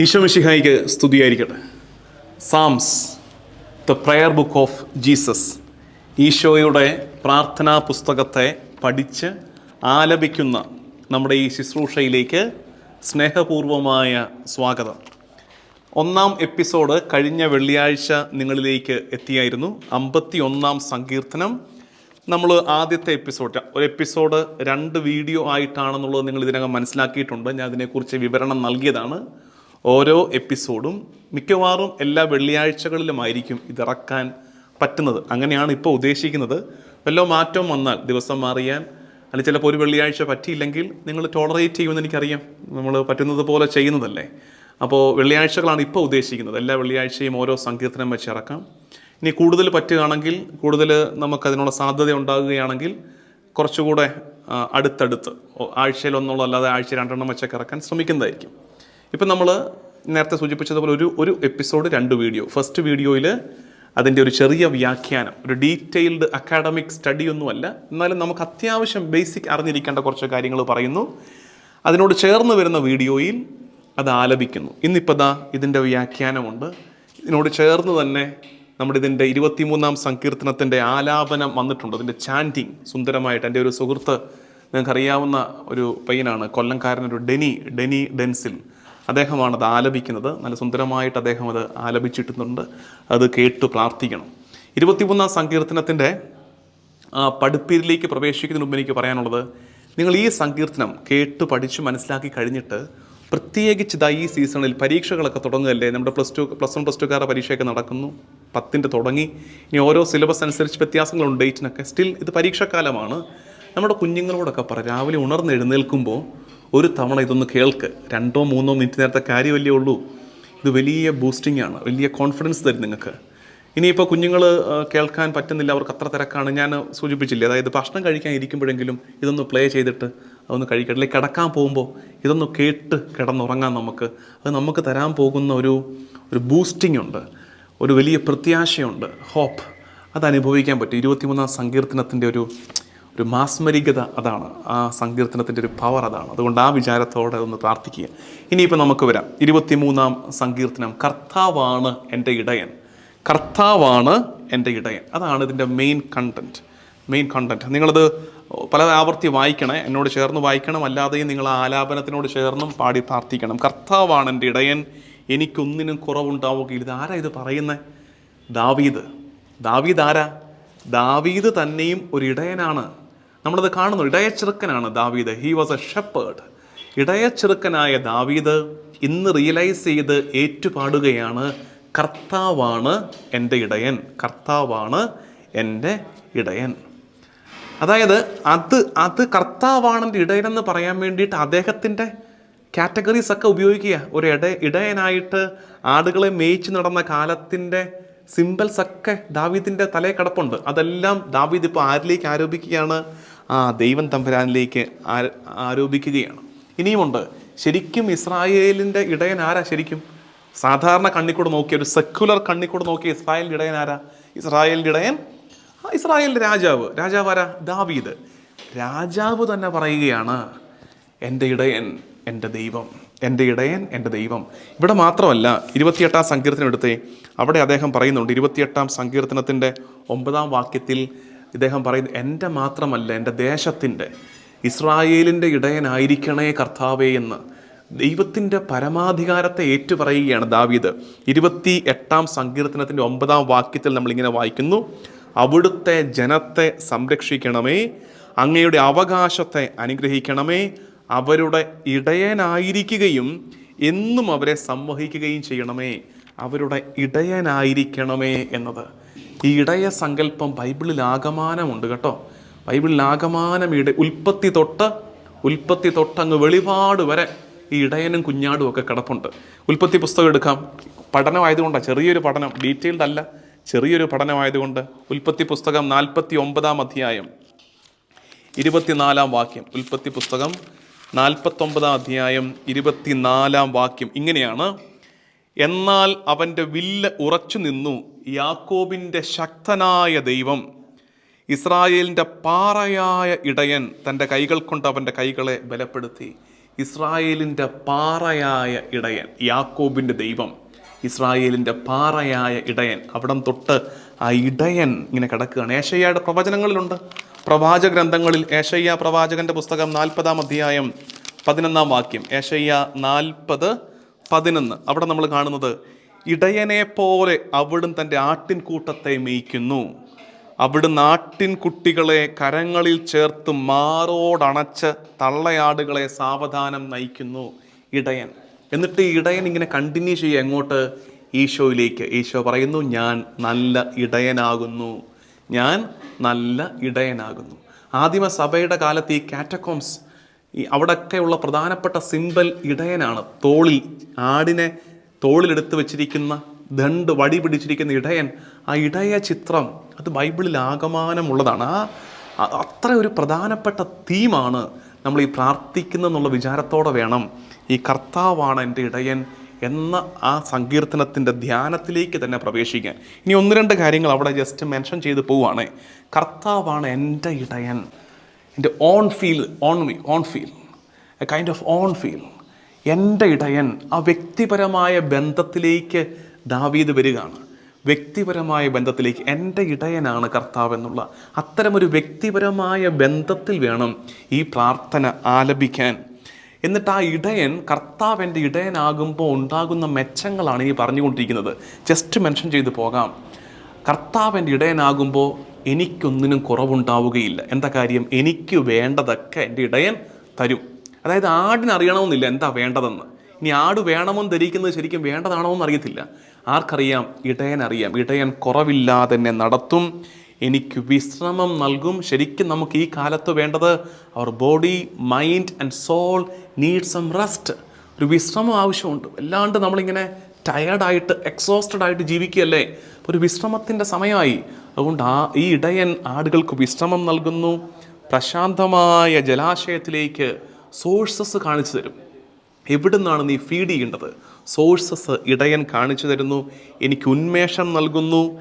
ഈശോമിഷിഹായിക്ക് സ്തുതിയായിരിക്കട്ടെ. Psalms the prayer book of Jesus ഈശോയുടെ പ്രാർത്ഥനാ പുസ്തകത്തെ പഠിച്ച് ആലപിക്കുന്ന നമ്മുടെ ഈ ശുശ്രൂഷയിലേക്ക് സ്നേഹപൂർവമായ സ്വാഗതം. ഒന്നാം എപ്പിസോഡ് കഴിഞ്ഞ വെള്ളിയാഴ്ച നിങ്ങളിലേക്ക് എത്തിയായിരുന്നു. അമ്പത്തി ഒന്നാം സങ്കീർത്തനം. നമ്മൾ ആദ്യത്തെ എപ്പിസോഡ് ഒരു എപ്പിസോഡ് രണ്ട് വീഡിയോ ആയിട്ടാണെന്നുള്ളത് നിങ്ങൾ ഇതിനകം മനസ്സിലാക്കിയിട്ടുണ്ട്. ഞാൻ അതിനെക്കുറിച്ച് വിവരണം നൽകിയതാണ്. ഓരോ എപ്പിസോഡും മിക്കവാറും എല്ലാ വെള്ളിയാഴ്ചകളിലുമായിരിക്കും ഇതിറക്കാൻ പറ്റുന്നത്. അങ്ങനെയാണ് ഇപ്പോൾ ഉദ്ദേശിക്കുന്നത്. വല്ല മാറ്റം വന്നാൽ ദിവസം മാറിയാൽ അല്ലെങ്കിൽ ചിലപ്പോൾ ഒരു വെള്ളിയാഴ്ച പറ്റിയില്ലെങ്കിൽ നിങ്ങൾ ടോളറേറ്റ് ചെയ്യുമെന്ന് എനിക്കറിയാം. നമ്മൾ പറ്റുന്നത് പോലെ ചെയ്യുന്നതല്ലേ. അപ്പോൾ വെള്ളിയാഴ്ചകളാണ് ഇപ്പോൾ ഉദ്ദേശിക്കുന്നത്. എല്ലാ വെള്ളിയാഴ്ചയും ഓരോ സങ്കീർത്തനം വെച്ച് ഇറക്കാം. ഇനി കൂടുതൽ പറ്റുകയാണെങ്കിൽ കൂടുതൽ നമുക്കതിനുള്ള സാധ്യത ഉണ്ടാകുകയാണെങ്കിൽ കുറച്ചുകൂടെ അടുത്തടുത്ത് ആഴ്ചയിൽ ഒന്നുള്ള അല്ലാതെ ആഴ്ച രണ്ടെണ്ണം വെച്ചൊക്കെ ഇറക്കാൻ ശ്രമിക്കുന്നതായിരിക്കും. ഇപ്പം നമ്മൾ നേരത്തെ സൂചിപ്പിച്ചതുപോലെ ഒരു ഒരു എപ്പിസോഡ് രണ്ട് വീഡിയോ. ഫസ്റ്റ് വീഡിയോയിൽ അതിന്റെ ഒരു ചെറിയ വ്യാഖ്യാനം ഒരു ഡീറ്റെയിൽഡ് അക്കാഡമിക് സ്റ്റഡി ഒന്നുമല്ല എന്നാലും നമുക്ക് അത്യാവശ്യം ബേസിക് അറിഞ്ഞിരിക്കേണ്ട കുറച്ച് കാര്യങ്ങൾ പറയുന്നു. അതിനോട് ചേർന്ന് വരുന്ന വീഡിയോയിൽ അത് ആലപിക്കുന്നു. ഇന്നിപ്പോൾ ദാ ഇതിന്റെ വ്യാഖ്യാനമുണ്ട്. ഇതിനോട് ചേർന്ന് തന്നെ നമ്മുടെ ഇതിന്റെ ഇരുപത്തിമൂന്നാം സങ്കീർത്തനത്തിന്റെ ആലാപനം വന്നിട്ടുണ്ട്. അതിന്റെ ചാന്റിങ് സുന്ദരമായിട്ട്. എന്റെ ഒരു സുഹൃത്ത് നിങ്ങൾക്കറിയാവുന്ന ഒരു പയ്യനാണ് കൊല്ലംകാരനൊരു ഡെനി ഡെനി ഡെൻസിൽ. അദ്ദേഹമാണ് അത് ആലപിക്കുന്നത്. നല്ല സുന്ദരമായിട്ട് അദ്ദേഹം അത് ആലപിച്ചിട്ടുണ്ട് അത് കേട്ട് പ്രാർത്ഥിക്കണം. ഇരുപത്തിമൂന്നാം സങ്കീർത്തനത്തിന്റെ ആ പഠിപ്പീരിലേക്ക് പ്രവേശിക്കുന്നതിന് മുമ്പ് എനിക്ക് പറയാനുള്ളത് നിങ്ങൾ ഈ സങ്കീർത്തനം കേട്ട് പഠിച്ച് മനസ്സിലാക്കി കഴിഞ്ഞിട്ട് പ്രത്യേകിച്ച് ഇതാ ഈ സീസണിൽ പരീക്ഷകളൊക്കെ തുടങ്ങുകയല്ലേ? നമ്മുടെ plus two plus one plus ടുക്കാരുടെ പരീക്ഷയൊക്കെ നടക്കുന്നു. പത്തിന്റെ തുടങ്ങി. ഇനി ഓരോ സിലബസ് അനുസരിച്ച് വ്യത്യാസങ്ങളുണ്ട് ഡേറ്റിനൊക്കെ. സ്റ്റിൽ ഇത് പരീക്ഷാക്കാലമാണ് നമ്മുടെ കുഞ്ഞുങ്ങളോടൊക്കെ പറ രാവിലെ ഉണർന്ന് എഴുന്നേൽക്കുമ്പോൾ ഒരു തവണ ഇതൊന്ന് കേൾക്ക്. രണ്ടോ മൂന്നോ മിനിറ്റ് നേരത്തെ കാര്യമല്ലേ ഉള്ളൂ. ഇത് വലിയ ബൂസ്റ്റിംഗ് ആണ്. വലിയ കോൺഫിഡൻസ് തരും നിങ്ങൾക്ക്. ഇനിയിപ്പോൾ കുഞ്ഞുങ്ങൾ കേൾക്കാൻ പറ്റുന്നില്ല. അവർക്ക് അത്ര തിരക്കാണ്. ഞാൻ സൂചിപ്പിച്ചില്ലേ അതായത് ഭക്ഷണം കഴിക്കാൻ ഇരിക്കുമ്പോഴെങ്കിലും ഇതൊന്ന് പ്ലേ ചെയ്തിട്ട് അതൊന്ന് കഴിക്കട്ടെ. അല്ലെങ്കിൽ കിടക്കാൻ പോകുമ്പോൾ ഇതൊന്ന് കേട്ട് കിടന്നുറങ്ങാൻ നമുക്ക്. അത് നമുക്ക് തരാൻ പോകുന്ന ഒരു ഒരു ബൂസ്റ്റിംഗ് ഉണ്ട്. ഒരു വലിയ പ്രത്യാശയുണ്ട്. ഹോപ്പ് അത് അനുഭവിക്കാൻ പറ്റും. ഇരുപത്തിമൂന്നാം സങ്കീർത്തനത്തിന്റെ ഒരു ഒരു മാസ്മരികത അതാണ്. ആ സങ്കീർത്തനത്തിന്റെ ഒരു പവർ അതാണ്. അതുകൊണ്ട് ആ വിചാരത്തോടെ ഒന്ന് പ്രാർത്ഥിക്കുക. ഇനിയിപ്പോൾ നമുക്ക് വരാം. ഇരുപത്തിമൂന്നാം സങ്കീർത്തനം. കർത്താവാണ് എന്റെ ഇടയൻ. കർത്താവാണ് എന്റെ ഇടയൻ. അതാണ് ഇതിന്റെ മെയിൻ കണ്ടന്റ് മെയിൻ കണ്ടന്റ് നിങ്ങളത് പല ആവർത്തി വായിക്കണേ. എന്നോട് ചേർന്ന് വായിക്കണം. അല്ലാതെയും നിങ്ങൾ ആ ആലാപനത്തിനോട് ചേർന്നും പാടി പ്രാർത്ഥിക്കണം. കർത്താവാണ് എന്റെ ഇടയൻ. എനിക്കൊന്നിനും കുറവുണ്ടാവുകയില്ല. ഇത് ആരാ ഇത് പറയുന്നത് ദാവീദ്. ദാവീദ് ആരാ? ദാവീദ് തന്നെയും ഒരു ഇടയനാണ്. നമ്മളത് കാണുന്നു. ഇടയ ചെറുക്കനാണ് ദാവീദ്. ഹി വാസ് എ ഷെപ്പേർഡ് ഇടയ ചെറുക്കനായ ദാവീദ് ഇന്ന് റിയലൈസ് ചെയ്ത് ഏറ്റുപാടുകയാണ് കർത്താവാണ് എന്റെ ഇടയൻ. കർത്താവാണ് എന്റെ ഇടയൻ. അതായത് അത് അത് കർത്താവാണ് എന്റെ ഇടയനെന്ന് പറയാൻ വേണ്ടിയിട്ട് അദ്ദേഹത്തിന്റെ കാറ്റഗറീസ് ഒക്കെ ഉപയോഗിക്കുക. ഒരു ഇട ഇടയനായിട്ട് ആടുകളെ മേയിച്ച് നടന്ന കാലത്തിന്റെ സിമ്പിൾസ് ഒക്കെ ദാവീദിന്റെ തലയിൽ കിടപ്പുണ്ട്. അതെല്ലാം ദാവീദ് ഇപ്പോൾ ആരിലേക്ക് ആരോപിക്കുകയാണ്? ആ ദൈവം തമ്പുരാനിലേക്ക് ആരോപിക്കുകയാണ്. ഇനിയുമുണ്ട്. ശരിക്കും ഇസ്രായേലിന്റെ ഇടയൻ ആരാ ശരിക്കും? സാധാരണ കണ്ണിക്കൂടെ നോക്കിയ ഒരു സെക്യുലർ കണ്ണിക്കൂടെ നോക്കിയ ഇസ്രായേലിന്റെ ഇടയൻ ആരാ? ഇസ്രായേലിന്റെ ഇടയൻ? ഇസ്രായേലിന്റെ രാജാവ്. രാജാവ് ആരാ? ദാവീദ്. രാജാവ് തന്നെ പറയുകയാണ് എന്റെ ഇടയൻ എന്റെ ദൈവം എന്റെ ഇടയൻ എന്റെ ദൈവം. ഇവിടെ മാത്രമല്ല ഇരുപത്തിയെട്ടാം സങ്കീർത്തനം എടുത്തേ അവിടെ അദ്ദേഹം പറയുന്നുണ്ട് ഇരുപത്തിയെട്ടാം സങ്കീർത്തനത്തിന്റെ ഒമ്പതാം വാക്യത്തിൽ ഇദ്ദേഹം പറയുന്നത് എന്റെ മാത്രമല്ല എന്റെ ദേശത്തിന്റെ ഇസ്രായേലിന്റെ ഇടയനായിരിക്കണേ കർത്താവേ എന്ന് ദൈവത്തിന്റെ പരമാധികാരത്തെ ഏറ്റുപറയുകയാണ് ദാവീദ്. ഇരുപത്തി എട്ടാം സങ്കീർത്തനത്തിന്റെ ഒമ്പതാം വാക്യത്തിൽ നമ്മളിങ്ങനെ വായിക്കുന്നു അവിടുത്തെ ജനത്തെ സംരക്ഷിക്കണമേ അങ്ങയുടെ അവകാശത്തെ അനുഗ്രഹിക്കണമേ അവരുടെ ഇടയനായിരിക്കുകയും എന്നും അവരെ സംവഹിക്കുകയും ചെയ്യണമേ അവരുടെ ഇടയനായിരിക്കണമേ എന്നത്. ഈ ഇടയ സങ്കല്പം ബൈബിളിൽ ആകമാനമുണ്ട് കേട്ടോ. ബൈബിളിൽ ആകമാനം ഇട ഉൽപ്പത്തി തൊട്ട് ഉൽപ്പത്തി തൊട്ടങ്ങ് വെളിപാട് വരെ ഈ ഇടയനും കുഞ്ഞാടും ഒക്കെ കിടപ്പുണ്ട്. ഉൽപ്പത്തി പുസ്തകം എടുക്കാം. പഠനമായതുകൊണ്ടാണ് ചെറിയൊരു പഠനം ഡീറ്റെയിൽഡ് അല്ല ചെറിയൊരു പഠനമായതുകൊണ്ട് ഉൽപ്പത്തി പുസ്തകം നാൽപ്പത്തി ഒമ്പതാം അധ്യായം ഇരുപത്തിനാലാം വാക്യം. ഉൽപ്പത്തി പുസ്തകം നാൽപ്പത്തൊമ്പതാം അധ്യായം ഇരുപത്തിനാലാം വാക്യം. ഇങ്ങനെയാണ് എന്നാൽ അവന്റെ വില്ല് ഉറച്ചു നിന്നു. യാക്കോബിന്റെ ശക്തനായ ദൈവം ഇസ്രായേലിന്റെ പാറയായ ഇടയൻ തന്റെ കൈകൾ കൊണ്ട് അവന്റെ കൈകളെ ബലപ്പെടുത്തി. ഇസ്രായേലിന്റെ പാറയായ ഇടയൻ യാക്കോബിന്റെ ദൈവം ഇസ്രായേലിന്റെ പാറയായ ഇടയൻ. അവിടം തൊട്ട് ആ ഇടയൻ ഇങ്ങനെ കിടക്കുകയാണ്. ഏഷയ്യയുടെ പ്രവചനങ്ങളിലുണ്ട്. പ്രവാചക ഗ്രന്ഥങ്ങളിൽ ഏഷയ്യ പ്രവാചകന്റെ പുസ്തകം നാൽപ്പതാം അധ്യായം പതിനൊന്നാം വാക്യം. ഏഷയ്യ നാൽപ്പത് പതിനൊന്ന്. അവിടെ നമ്മൾ കാണുന്നത് ഇടയനെ പോലെ അവിടുന്ന് തന്റെ ആട്ടിൻകൂട്ടത്തെ മേയ്ക്കുന്നു. അവിടുന്ന് ആട്ടിൻകുട്ടികളെ കരങ്ങളിൽ ചേർത്ത് മാറോടണച്ച് തള്ളയാടുകളെ സാവധാനം നയിക്കുന്നു ഇടയൻ. എന്നിട്ട് ഈ ഇടയൻ ഇങ്ങനെ കണ്ടിന്യൂ ചെയ്യുക എങ്ങോട്ട്? ഈശോയിലേക്ക്. ഈശോ പറയുന്നു ഞാൻ നല്ല ഇടയനാകുന്നു. ഞാൻ നല്ല ഇടയനാകുന്നു. ആദിമ സഭയുടെ കാലത്ത് ഈ കാറ്റക്കോംസ് ഈ അവിടെയൊക്കെയുള്ള പ്രധാനപ്പെട്ട സിമ്പൽ ഇടയനാണ്. തോളിൽ ആടിനെ തോളിലെടുത്ത് വെച്ചിരിക്കുന്ന ദണ്ട് വടി പിടിച്ചിരിക്കുന്ന ഇടയൻ. ആ ഇടയ ചിത്രം അത് ബൈബിളിൽ ആകമാനമുള്ളതാണ്. ആ അത്ര ഒരു പ്രധാനപ്പെട്ട തീമാണ് നമ്മൾ ഈ പ്രാർത്ഥിക്കുന്നെന്നുള്ള വിചാരത്തോടെ വേണം ഈ കർത്താവാണ് എന്റെ ഇടയൻ എന്ന ആ സങ്കീർത്തനത്തിന്റെ ധ്യാനത്തിലേക്ക് തന്നെ പ്രവേശിക്കാൻ. ഇനി ഒന്ന് രണ്ട് കാര്യങ്ങൾ അവിടെ ജസ്റ്റ് മെൻഷൻ ചെയ്ത് പോവുകയാണ്. കർത്താവാണ് എന്റെ ഇടയൻ. എന്റെ on feel on me on feel a kind of on feel എന്റെ ഇടയൻ ആ വ്യക്തിപരമായ ബന്ധത്തിലേക്ക് ദാവീദ് വരികയാണ്. വ്യക്തിപരമായ ബന്ധത്തിലേക്ക് എന്റെ ഇടയനാണ് കർത്താവ് എന്നുള്ള അത്തരമൊരു വ്യക്തിപരമായ ബന്ധത്തിൽ വേണം ഈ പ്രാർത്ഥന ആലപിക്കാൻ. എന്നിട്ട് ആ ഇടയൻ കർത്താവ് എന്റെ ഇടയനാകുമ്പോൾ ഉണ്ടാകുന്ന മെച്ചങ്ങളാണ് ഈ പറഞ്ഞുകൊണ്ടിരിക്കുന്നത്. ജസ്റ്റ് മെൻഷൻ ചെയ്തു പോകാം. കർത്താവ് എന്റെ ഇടയനാകുമ്പോൾ എനിക്കൊന്നിനും കുറവുണ്ടാവുകയില്ല. എന്താ കാര്യം? എനിക്ക് വേണ്ടതൊക്കെ എന്റെ ഇടയൻ തരും. അതായത് ആടിനറിയണമെന്നില്ല എന്താ വേണ്ടതെന്ന്. ഇനി ആട് വേണമെന്ന് ധരിക്കുന്നത് ശരിക്കും വേണ്ടതാണോ എന്ന് അറിയത്തില്ല. ആർക്കറിയാം? ഇടയൻ അറിയാം. ഇടയൻ കുറവില്ലാതെ തന്നെ നടത്തും. എനിക്ക് വിശ്രമം നൽകും. ശരിക്കും നമുക്ക് ഈ കാലത്ത് വേണ്ടത് our body mind and soul need some rest ഒരു വിശ്രമം ആവശ്യമുണ്ട്. അല്ലാണ്ട് നമ്മളിങ്ങനെ ടയർഡായിട്ട് എക്സോസ്റ്റഡ് ആയിട്ട് ജീവിക്കുകയല്ലേ? ഒരു വിശ്രമത്തിന്റെ സമയമായി. അതുകൊണ്ട് ആ ഈ ഇടയൻ ആടുകൾക്ക് വിശ്രമം നൽകുന്നു. പ്രശാന്തമായ ജലാശയത്തിലേക്ക് സോഴ്സസ് കാണിച്ചു തരും. എവിടെ നിന്നാണ് നീ ഫീഡ് ചെയ്യേണ്ടത്? സോഴ്സസ് ഇടയൻ കാണിച്ചു തരുന്നു. എനിക്ക് ഉന്മേഷം നൽകുന്നു.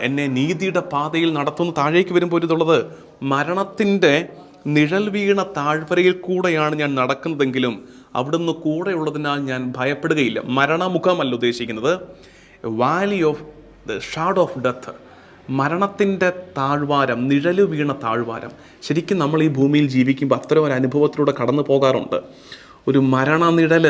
എന്നെ നീതിയുടെ പാതയിൽ നടത്തുന്നു. താഴേക്ക് വരുമ്പോൾ ഇതുള്ളത് മരണത്തിന്റെ നിഴൽ വീണ താഴ്വരയിൽ കൂടെയാണ് ഞാൻ നടക്കുന്നതെങ്കിലും അവിടുന്ന് കൂടെയുള്ളതിനാൽ ഞാൻ ഭയപ്പെടുകയില്ല. മരണമുഖമല്ല ഉദ്ദേശിക്കുന്നത്. Valley of the shadow of death മരണത്തിന്റെ താഴ്വാരം നിഴൽ വീണ താഴ്വാരം. ശരിക്കും നമ്മൾ ഈ ഭൂമിയിൽ ജീവിക്കുമ്പോൾ അത്തരം ഒരു അനുഭവത്തിലൂടെ കടന്നു പോകാറുണ്ട്. ഒരു മരണനിഴൽ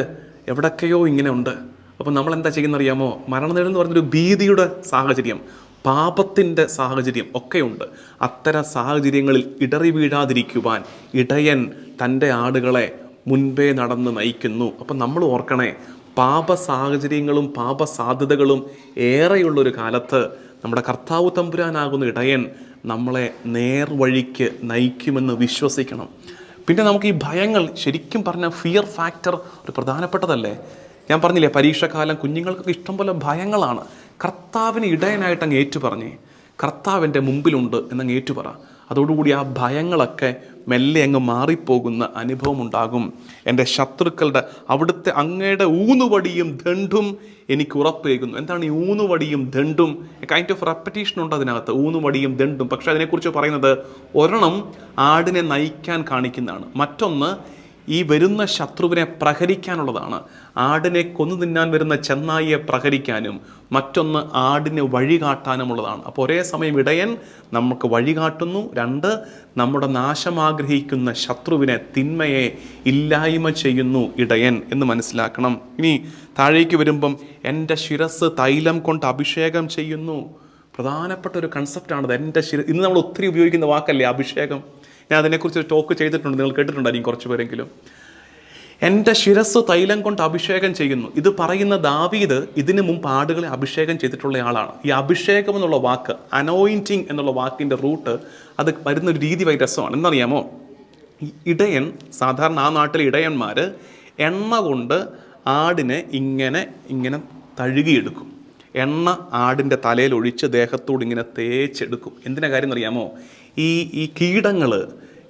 എവിടൊക്കെയോ ഇങ്ങനെ ഉണ്ട് അപ്പോൾ നമ്മൾ എന്താ ചെയ്യുന്നറിയാമോ മരണനിഴൽ എന്ന് പറഞ്ഞൊരു ഭീതിയുടെ സാഹചര്യം പാപത്തിന്റെ സാഹചര്യം ഒക്കെയുണ്ട്. അത്തരം സാഹചര്യങ്ങളിൽ ഇടറി വീഴാതിരിക്കുവാൻ ഇടയൻ തന്റെ ആടുകളെ മുൻപേ നടന്ന് നയിക്കുന്നു. അപ്പം നമ്മൾ ഓർക്കണേ പാപ സാഹചര്യങ്ങളും പാപ സാധ്യതകളും ഏറെയുള്ളൊരു കാലത്ത് നമ്മുടെ കർത്താവ് തമ്പുരാനാകുന്ന ഇടയൻ നമ്മളെ നേർവഴിക്ക് നയിക്കുമെന്ന് വിശ്വസിക്കണം. പിന്നെ നമുക്ക് ഈ ഭയങ്ങൾ ശരിക്കും പറഞ്ഞാൽ ഫിയർ ഫാക്ടർ ഒരു പ്രധാനപ്പെട്ടതല്ലേ? ഞാൻ പറഞ്ഞില്ലേ പരീക്ഷാകാലം കുഞ്ഞുങ്ങൾക്കൊക്കെ ഇഷ്ടംപോലെ ഭയങ്ങളാണ്. കർത്താവിന് ഇടയനായിട്ട് അങ്ങ് ഏറ്റു പറഞ്ഞേ കർത്താവിന്റെ മുമ്പിലുണ്ട് എന്നങ്ങ് ഏറ്റുപറ. അതോടുകൂടി ആ ഭയങ്ങളൊക്കെ മെല്ലെ അങ്ങ് മാറിപ്പോകുന്ന അനുഭവം ഉണ്ടാകും എന്റെ ശത്രുക്കളുടെ അവിടുത്തെ അങ്ങയുടെ ഊന്നുവടിയും ദണ്ടും എനിക്ക് ഉറപ്പേകുന്നു. എന്താണ് ഈ ഊന്നുവടിയും ദണ്ടും കൈൻഡ് ഓഫ് റെപ്പറ്റീഷൻ ഉണ്ട് അതിനകത്ത്. ഊന്നുവടിയും ദണ്ടും പക്ഷേ അതിനെക്കുറിച്ച് പറയുന്നത് ഒരെണ്ണം ആടിനെ നയിക്കാൻ കാണിക്കുന്നതാണ്. മറ്റൊന്ന് ഈ വരുന്ന ശത്രുവിനെ പ്രഹരിക്കാനുള്ളതാണ്. ആടിനെ കൊന്നു തിന്നാൻ വരുന്ന ചെന്നായിയെ പ്രഹരിക്കാനും മറ്റൊന്ന് ആടിനെ വഴികാട്ടാനുമുള്ളതാണ്. അപ്പോൾ ഒരേ സമയം ഇടയൻ നമുക്ക് വഴികാട്ടുന്നു. രണ്ട് നമ്മുടെ നാശം ആഗ്രഹിക്കുന്ന ശത്രുവിനെ തിന്മയെ ഇല്ലായ്മ ചെയ്യുന്നു ഇടയൻ എന്ന് മനസ്സിലാക്കണം. ഇനി താഴേക്ക് വരുമ്പം എന്റെ ശിരസ് തൈലം കൊണ്ട് അഭിഷേകം ചെയ്യുന്നു. പ്രധാനപ്പെട്ട ഒരു കൺസെപ്റ്റാണത് എന്റെ ശിര ഇന്ന് നമ്മൾ ഒത്തിരി ഉപയോഗിക്കുന്ന വാക്കല്ലേ അഭിഷേകം? ഞാൻ അതിനെക്കുറിച്ച് ടോക്ക് ചെയ്തിട്ടുണ്ട് നിങ്ങൾ കേട്ടിട്ടുണ്ടായിരിക്കും കുറച്ച് പേരെങ്കിലും. എന്റെ ശിരസ് തൈലം കൊണ്ട് അഭിഷേകം ചെയ്യുന്നു. ഇത് പറയുന്ന ദാവീദ് ഇതിനു മുമ്പ് ആടുകളെ അഭിഷേകം ചെയ്തിട്ടുള്ള ആളാണ്. ഈ അഭിഷേകം എന്നുള്ള വാക്ക് അനോയിന്റിങ് എന്നുള്ള വാക്കിന്റെ റൂട്ട് അത് വരുന്ന ഒരു രീതി വൈ രസമാണ്. എന്നറിയാമോ? ഇടയൻ സാധാരണ ആ നാട്ടിലെ ഇടയന്മാർ എണ്ണ കൊണ്ട് ആടിനെ ഇങ്ങനെ ഇങ്ങനെ തഴുകിയെടുക്കും. എണ്ണ ആടിന്റെ തലയിൽ ഒഴിച്ച് ദേഹത്തോട് ഇങ്ങനെ തേച്ചെടുക്കും. എന്തിനാ കാര്യം എന്നറിയാമോ? ഈ ഈ കീടങ്ങൾ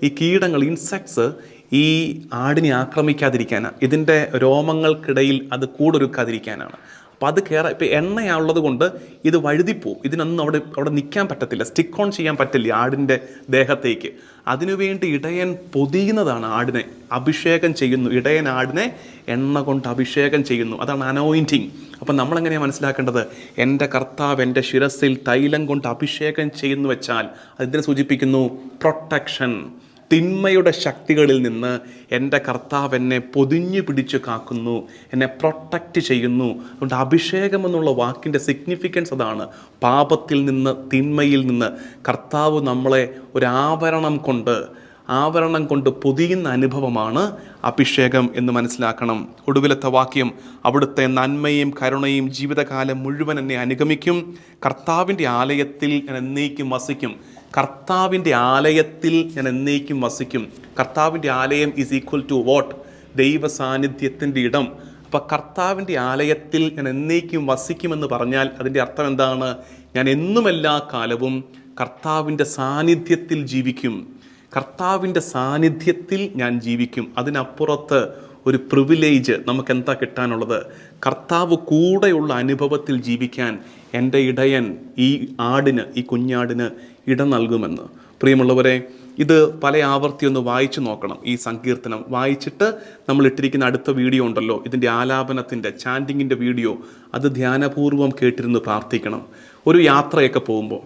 ഈ കീടങ്ങൾ ഇൻസെക്ട്സ് ഈ ആടിനെ ആക്രമിക്കാതിരിക്കാനാണ് ഇതിന്റെ രോമങ്ങൾക്കിടയിൽ അത് കൂടൊരുക്കാതിരിക്കാനാണ്. അപ്പോൾ അത് കയറാൻ ഇപ്പോൾ എണ്ണയുള്ളത് കൊണ്ട് ഇത് വഴുതിപ്പോവും. ഇതിനൊന്നും അവിടെ അവിടെ നിൽക്കാൻ പറ്റത്തില്ല. സ്റ്റിക്ക് ഓൺ ചെയ്യാൻ പറ്റില്ല ആടിന്റെ ദേഹത്തേക്ക്. അതിനുവേണ്ടി ഇടയൻ പൊതിയുന്നതാണ് ആടിനെ. അഭിഷേകം ചെയ്യുന്നു. ഇടയൻ ആടിനെ എണ്ണ കൊണ്ട് അഭിഷേകം ചെയ്യുന്നു. അതാണ് അനോയിന്റിങ് അപ്പം നമ്മളെങ്ങനെയാണ് മനസ്സിലാക്കേണ്ടത്? എന്റെ കർത്താവ് എന്റെ ശിരസിൽ തൈലം കൊണ്ട് അഭിഷേകം ചെയ്യുന്നു വെച്ചാൽ അതിനെ സൂചിപ്പിക്കുന്നു? പ്രൊട്ടക്ഷൻ തിന്മയുടെ ശക്തികളിൽ നിന്ന് എന്റെ കർത്താവ് എന്നെ പൊതിഞ്ഞു പിടിച്ചു കാക്കുന്നു എന്നെ പ്രൊട്ടക്റ്റ് ചെയ്യുന്നു. അതുകൊണ്ട് അഭിഷേകം എന്നുള്ള വാക്കിന്റെ സിഗ്നിഫിക്കൻസ് അതാണ്. പാപത്തിൽ നിന്ന് തിന്മയിൽ നിന്ന് കർത്താവ് നമ്മളെ ഒരാവരണം കൊണ്ട് ആവരണം കൊണ്ട് പൊതിയുന്ന അനുഭവമാണ് അഭിഷേകം എന്ന് മനസ്സിലാക്കണം. ഒടുവിലത്തെ വാക്യം അവിടുത്തെ നന്മയും കരുണയും ജീവിതകാലം മുഴുവൻ എന്നെ അനുഗമിക്കും. കർത്താവിന്റെ ആലയത്തിൽ എന്നേക്കും വസിക്കും. കർത്താവിന്റെ ആലയത്തിൽ ഞാൻ എന്നേക്കും വസിക്കും. കർത്താവിന്റെ ആലയം ഈസ് ഈക്വൽ ടു വാട്ട് ദൈവ സാന്നിധ്യത്തിന്റെ ഇടം. അപ്പോൾ കർത്താവിന്റെ ആലയത്തിൽ ഞാൻ എന്നേക്കും വസിക്കുമെന്ന് പറഞ്ഞാൽ അതിന്റെ അർത്ഥം എന്താണ്? ഞാൻ എന്നുമെല്ലാ കാലവും കർത്താവിന്റെ സാന്നിധ്യത്തിൽ ജീവിക്കും. കർത്താവിന്റെ സാന്നിധ്യത്തിൽ ഞാൻ ജീവിക്കും. അതിനപ്പുറത്ത് ഒരു പ്രിവിലേജ് നമുക്ക് എന്താ കിട്ടാനുള്ളത്? കർത്താവ് കൂടെയുള്ള അനുഭവത്തിൽ ജീവിക്കാൻ എന്റെ ഇടയൻ ഈ ആടിന് ഈ കുഞ്ഞാടിന് ഇടം നൽകുമെന്ന്. പ്രിയമുള്ളവരെ ഇത് പല ആവർത്തി ഒന്ന് വായിച്ചു നോക്കണം. ഈ സങ്കീർത്തനം വായിച്ചിട്ട് നമ്മൾ ഇട്ടിരിക്കുന്ന അടുത്ത വീഡിയോ ഉണ്ടല്ലോ ഇതിന്റെ ആലാപനത്തിന്റെ ചാൻഡിങ്ങിന്റെ വീഡിയോ അത് ധ്യാനപൂർവം കേട്ടിരുന്ന് പ്രാർത്ഥിക്കണം. ഒരു യാത്രയൊക്കെ പോകുമ്പോൾ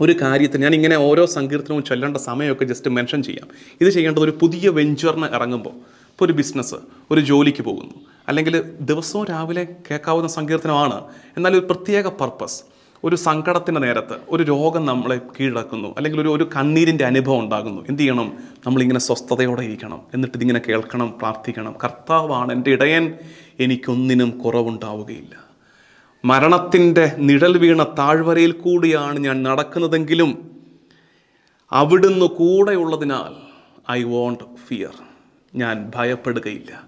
ഒരു കാര്യത്തിന് ഞാൻ ഇങ്ങനെ ഓരോ സങ്കീർത്തനവും ചൊല്ലേണ്ട സമയമൊക്കെ ജസ്റ്റ് മെൻഷൻ ചെയ്യാം. ഇത് ചെയ്യേണ്ടത് ഒരു പുതിയ വെഞ്ചറിന് ഇറങ്ങുമ്പോൾ ഇപ്പോൾ ഒരു ബിസിനസ് ഒരു ജോലിക്ക് പോകുന്നു. അല്ലെങ്കിൽ ദിവസവും രാവിലെ കേൾക്കാവുന്ന സങ്കീർത്തനമാണ്. എന്നാൽ ഒരു പ്രത്യേക പർപ്പസ് ഒരു സങ്കടത്തിന്റെ നേരത്ത് ഒരു രോഗം നമ്മളെ കീഴടക്കുന്നു അല്ലെങ്കിൽ ഒരു ഒരു കണ്ണീരിന്റെ അനുഭവം ഉണ്ടാകുന്നു. എന്ത് ചെയ്യണം? നമ്മളിങ്ങനെ സ്വസ്ഥതയോടെ ഇരിക്കണം. എന്നിട്ട് ഇതിങ്ങനെ കേൾക്കണം പ്രാർത്ഥിക്കണം. കർത്താവാണ് എന്റെ ഇടയൻ എനിക്കൊന്നിനും കുറവുണ്ടാവുകയില്ല. മരണത്തിന്റെ നിഴൽ വീണ താഴ്വരയിൽ കൂടിയാണ് ഞാൻ നടക്കുന്നതെങ്കിലും അവിടുന്ന് കൂടെയുള്ളതിനാൽ ഐ വോണ്ട് ഫിയർ. ഞാൻ ഭയപ്പെടുകയില്ല.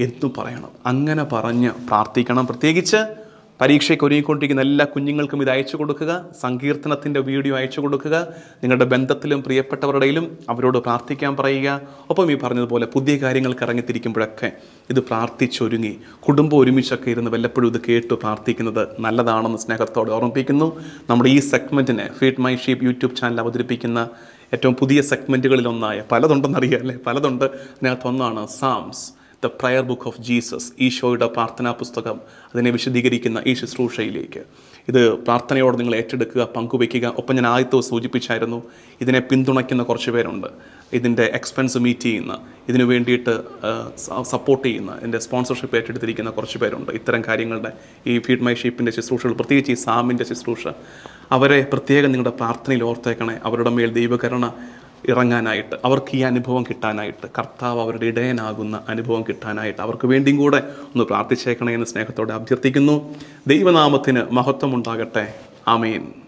എന്നു പറയണം. അങ്ങനെ പറഞ്ഞ് പ്രാർത്ഥിക്കണം. പ്രത്യേകിച്ച് പരീക്ഷയ്ക്ക് ഒരുങ്ങിക്കൊണ്ടിരിക്കുന്ന എല്ലാ കുഞ്ഞുങ്ങൾക്കും ഇത് അയച്ചു കൊടുക്കുക സങ്കീർത്തനത്തിന്റെ വീഡിയോ അയച്ചു കൊടുക്കുക നിങ്ങളുടെ ബന്ധത്തിലും പ്രിയപ്പെട്ടവരുടെയിലും അവരോട് പ്രാർത്ഥിക്കാൻ പറയുക. ഒപ്പം ഈ പറഞ്ഞതുപോലെ പുതിയ കാര്യങ്ങൾക്ക് ഇറങ്ങിത്തിരിക്കുമ്പോഴൊക്കെ ഇത് പ്രാർത്ഥിച്ചൊരുങ്ങി. കുടുംബം ഒരുമിച്ചൊക്കെ ഇരുന്ന് വല്ലപ്പോഴും ഇത് കേട്ട് പ്രാർത്ഥിക്കുന്നത് നല്ലതാണെന്ന് സ്നേഹത്തോടെ ഓർമ്മിപ്പിക്കുന്നു. നമ്മുടെ ഈ സെഗ്മെന്റിനെ feed my sheep YouTube channel അവതരിപ്പിക്കുന്ന ഏറ്റവും പുതിയ സെഗ്മെന്റുകളിലൊന്നായ പലതുണ്ടെന്നറിയാം അല്ലേ? പലതുണ്ട്. അതിനകത്തൊന്നാണ് Psalms the prayer book of Jesus ഈശോയുടെ പ്രാർത്ഥനാ പുസ്തകം അതിനെ വിശദീകരിക്കുന്ന ഈ ശുശ്രൂഷയിലേക്ക്. ഇത് പ്രാർത്ഥനയോട് നിങ്ങൾ ഏറ്റെടുക്കുക പങ്കുവയ്ക്കുക. ഒപ്പം ഞാൻ ആദ്യത്തെ സൂചിപ്പിച്ചായിരുന്നു ഇതിനെ പിന്തുണയ്ക്കുന്ന കുറച്ച് പേരുണ്ട്. ഇതിന്റെ എക്സ്പെൻസ് മീറ്റ് ചെയ്യുന്ന ഇതിനു വേണ്ടിയിട്ട് സപ്പോർട്ട് ചെയ്യുന്ന ഇതിന്റെ സ്പോൺസർഷിപ്പ് ഏറ്റെടുത്തിരിക്കുന്ന കുറച്ച് പേരുണ്ട്. ഇത്തരം കാര്യങ്ങളുടെ ഈ ഫീഡ് മൈ ഷീപ്പിന്റെ ശുശ്രൂഷകൾ പ്രത്യേകിച്ച് ഈ സാമിന്റെ ശുശ്രൂഷ അവരെ പ്രത്യേകം നിങ്ങളുടെ പ്രാർത്ഥനയിൽ ഓർത്തേക്കണേ. അവരുടെ മേൽ ദൈവകരുണ ഇറങ്ങാനായിട്ട് അവർക്ക് ഈ അനുഭവം കിട്ടാനായിട്ട് കർത്താവ് അവരുടെ ഇടയനാകുന്ന അനുഭവം കിട്ടാനായിട്ട് അവർക്ക് വേണ്ടിയും കൂടെ ഒന്ന് പ്രാർത്ഥിച്ചേക്കണേ എന്ന് സ്നേഹത്തോടെ അഭ്യർത്ഥിക്കുന്നു. ദൈവനാമത്തിന് മഹത്വമുണ്ടാകട്ടെ. ആമേൻ.